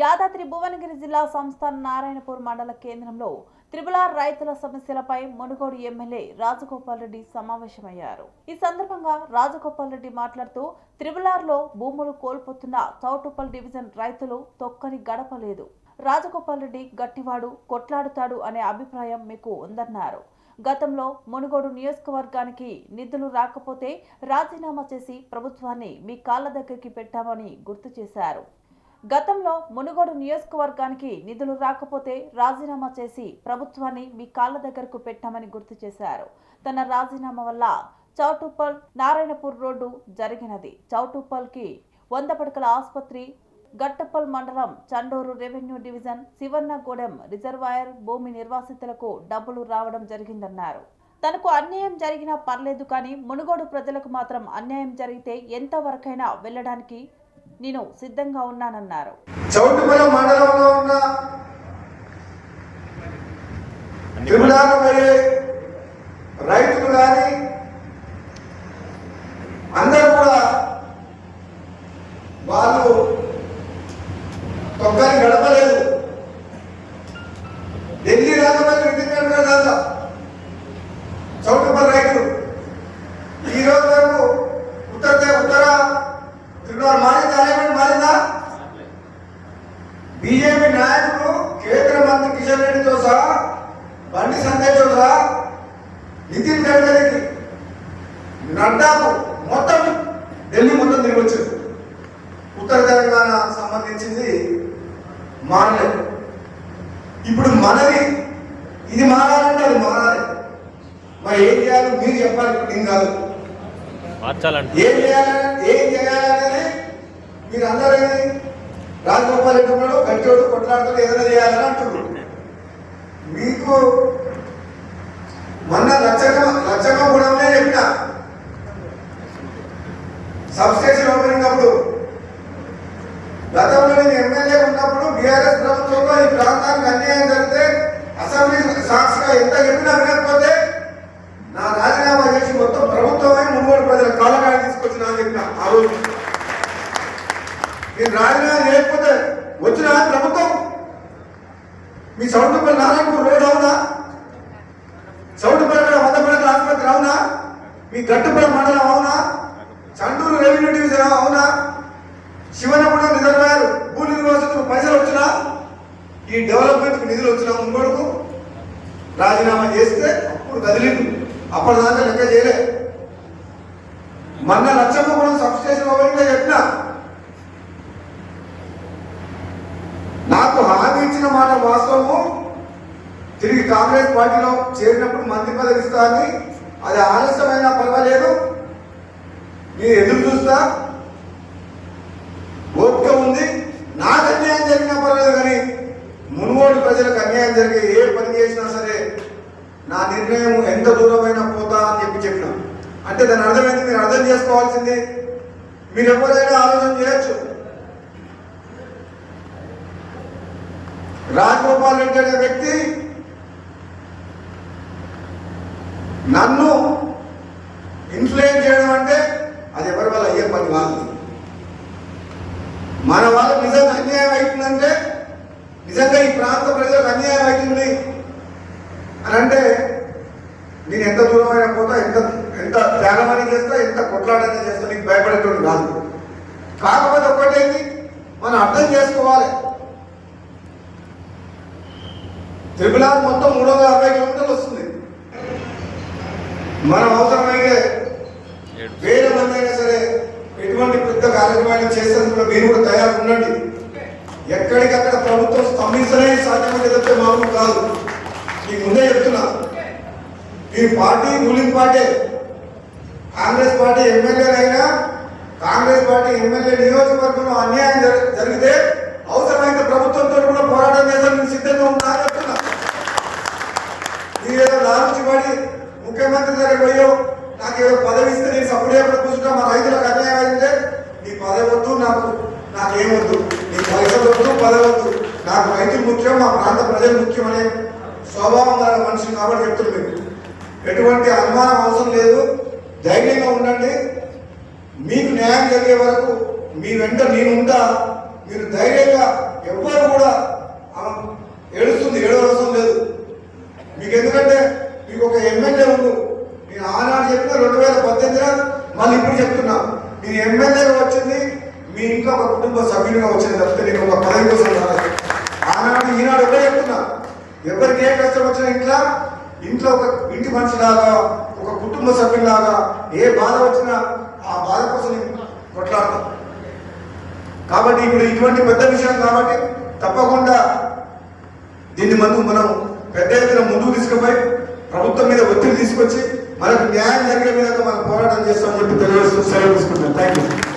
యాదాద్రి భువనగిరి జిల్లా సంస్థాన నారాయణపూర్ మండల కేంద్రంలో త్రిపులార్ రైతుల సమస్యలపై మునుగోడు ఎమ్మెల్యే రాజగోపాల్ రెడ్డి సమావేశమయ్యారు. ఈ సందర్భంగా రాజగోపాల్ రెడ్డి మాట్లాడుతూ త్రిపులార్లో భూములు కోల్పోతున్న చౌటుప్పల్ డివిజన్ రైతులు తొక్కని గడపలేదు. రాజగోపాల్ రెడ్డి గట్టివాడు కొట్లాడుతాడు అనే అభిప్రాయం మీకు ఉందన్నారు. గతంలో మునుగోడు నియోజకవర్గానికి నిధులు రాకపోతే రాజీనామా చేసి ప్రభుత్వాన్ని మీ కాళ్ళ దగ్గరికి పెట్టామని గుర్తు చేశారు. గతంలో మునుగోడు నియోజకవర్గానికి నిధులు రాకపోతే రాజీనామా చేసి ప్రభుత్వాన్ని మీ కాళ్ళ దగ్గరకు పెట్టామని గుర్తు చేశారు. తన రాజీనామా వల్ల చౌటుప్పల్ నారాయణపూర్ రోడ్డు జరిగినది. చౌటుప్పల్కి వంద పడకల ఆసుపత్రి గట్టప్పల్ మండలం Chandur revenue division Sivannagudem reservoir భూమి నిర్వాసితులకు డబ్బులు రావడం జరిగిందన్నారు. తనకు అన్యాయం జరిగినా పర్లేదు కానీ మునుగోడు ప్రజలకు మాత్రం అన్యాయం జరిగితే ఎంతవరకైనా వెళ్ళడానికి నేను సిద్ధంగా ఉన్నానన్నారు. మండలంలో ఉన్న రైతులు కానీ అందరూ కూడా వాళ్ళు తొక్కని గడపలేదు. నితిన్ గడ్కరీకి నడ్డాకు మొత్తం ఢిల్లీ మొత్తం తిరిగి వచ్చారు. ఉత్తర తెలంగాణ సంబంధించింది మారలేదు. ఇప్పుడు మనది ఇది మారాలంటే అది మారాలి. మరి ఏం చేయాలి మీరు చెప్పాలి ఇప్పుడు నేను కాదు. మార్చాలంటే. ఏం చేయాలని ఏం చేయాలనేది మీరు అందరూ రాజగోపాల్ రెడ్డి ఉన్నాడు గట్టివాడు కొట్లాడుతాడు ఏదైనా చేయాలని అంటున్నారు. మీకు మొన్న లచ్చక లచ్చక కూడా చెప్పిన. సబ్స్టేషన్ ఓపెనింగ్ అప్పుడు. గతంలో నేను ఎమ్మెల్యే ఉన్నప్పుడు బీఆర్ఎస్ ప్రభుత్వంలో ఈ ప్రాంతానికి అన్యాయం జరిగితే అసెంబ్లీ సాక్షిగా ఎంత చెప్పినా వినకపోతే నా రాజీనామా చేసి మొత్తం ప్రభుత్వమే మున్గోడు ప్రజల కాలకాయ తీసుకొచ్చిన అని చెప్పిన ఆ రోజు. నేను రాజీనామా చేయకపోతే వచ్చిన ప్రభుత్వం. మీ సౌండ్ నారాయణపూర్ రోడ్ అవునా సౌండ్పల్లి వందపల్లి ఆసుపత్రి అవునా ఇది గట్టుపల్లి మండలం అవునా? చండూరు రెవెన్యూ డివిజన్ అవునా? శివనగూడ రిజర్వాయర్ భూ నిర్వాసితులు పైసలు వచ్చినా? ఈ డెవలప్మెంట్కి నిధులు వచ్చినా ముందుకు రాజీనామా చేస్తే అప్పుడు కదిలింది అప్పటిదాకా లెక్క చేయలే. మొన్న లక్షమ్మ కూడా సబ్స్టేషన్ ఓపెనింగ్ చెప్పిన. నాకు హామీ ఇచ్చిన మాట వాస్తవము. తిరిగి కాంగ్రెస్ పార్టీలో చేరినప్పుడు మంత్రి పదవి ఇస్తా అని అది ఆలస్యమైనా పర్వాలేదు. నేను ఎదురు చూస్తా? ఓపిక ఉంది. నాకు అన్యాయం జరిగినా పర్వాలేదు కానీ మునుగోడు ప్రజలకు అన్యాయం జరిగే ఏ పని చేసినా సరే నా నిర్ణయం ఎంత దూరమైనా పోతా అని చెప్పి చెప్పిన. అంటే దాని అర్థమైంది మీరు అర్థం చేసుకోవాల్సింది మీరు ఎవరైనా ఆలోచన చేయొచ్చు. రాజగోపాల్ రెడ్డి అనే వ్యక్తి నన్ను ఇన్ఫ్లుయెన్స్ చేయడం అంటే అది ఎవరి వల్ల అయ్యే పని కాదు మన వాళ్ళకి నిజంగా అన్యాయం అవుతుందంటే నిజంగా ఈ ప్రాంత ప్రజలకు అన్యాయం అవుతుంది అని అంటే నేను ఎంత దూరమైన పోతా ఎంత ఎంత త్యాగమని చేస్తా ఎంత కొట్లాడని చేస్తా నీకు భయపడేటువంటి కాదు. కాకపోతే ఒక్కటేంటి? మనం అర్థం చేసుకోవాలి. త్రిపుల మొత్తం మూడు వందల అరవై కిలోమీటర్లు వస్తుంది. మనం అవసరమైతే వేరే మంది అయినా సరే ఎటువంటి పెద్ద కార్యక్రమాలు చేసేందుకు మీరు కూడా తయారు ఉండండి. ఎక్కడికక్కడ ప్రభుత్వం స్తంభించలే సాధ్యమైతే తప్పితే మామూలు కాదు. ఈ ముందే చెప్తున్నా. ఈ party ruling party Congress party MLA అయినా కాంగ్రెస్ పార్టీ ఎమ్మెల్యే నియోజకవర్గంలో అన్యాయం జరిగితే అవసరమైతే ప్రభుత్వంతో కూడా పోరాటం చేస్తాను నేను సిద్ధంగా ఉన్నా అని చెప్తున్నా. మీరేదో లాలూచి పడి ముఖ్యమంత్రి దగ్గర పోయో నాకు ఏదో పదవి ఇస్తే నేను సపోర్ట్ చేయకుండా కూర్చుంటా మా రైతులకు అన్యాయం అయితే నీ పదవి వద్దు నాకు నాకేమొద్దు నీ పైసలొద్దు పదవద్దు. నాకు రైతు ముఖ్యం మా ప్రాంత ప్రజలు ముఖ్యం అనే స్వభావం గల మనిషి కాబట్టి చెప్తున్నాను ఎటువంటి అనుమానం అవసరం లేదు. ధైర్యంగా ఉండండి. మీకు న్యాయం జరిగే వరకు మీ వెంట నేను ఉంటా. మీరు ధైర్యంగా ఎవ్వరు కూడా ఏడుస్తుంది ఏడవలసం లేదు. మీకు ఎందుకంటే మీకు ఒక ఎమ్మెల్యే ఉండు. నేను ఆనాడు చెప్పిన రెండు వేల పద్దెనిమిదిలో మళ్ళీ ఇప్పుడు చెప్తున్నా. మీరు ఎమ్మెల్యేగా వచ్చింది మీ ఇంట్లో ఒక కుటుంబ సభ్యులుగా వచ్చిన తప్పితే నేను ఒక పదవి కోసం రాలేదు. ఆనాడు ఈనాడు ఒకటే చెప్తున్నా? ఎవరికి ఏ కష్టం వచ్చినా ఇంట్లో ఇంట్లో ఒక ఇంటి మనిషిలాగా ఒక కుటుంబ సభ్యులాగా ఏ బాధ వచ్చినా ఆ బాధ కోసం నేను కొట్లాడతాను కాబట్టి ఇప్పుడు ఇటువంటి పెద్ద విషయం కాబట్టి తప్పకుండా దీన్ని మనం మనం పెద్ద ఎత్తున ముందుకు తీసుకుపోయి ప్రభుత్వం మీద ఒత్తిడి తీసుకొచ్చి మనకు న్యాయం జరిగే విధంగా మనం పోరాటం చేస్తామని చెప్పి తెలియజేస్తూ సెలవు తీసుకుంటాం థ్యాంక్ యూ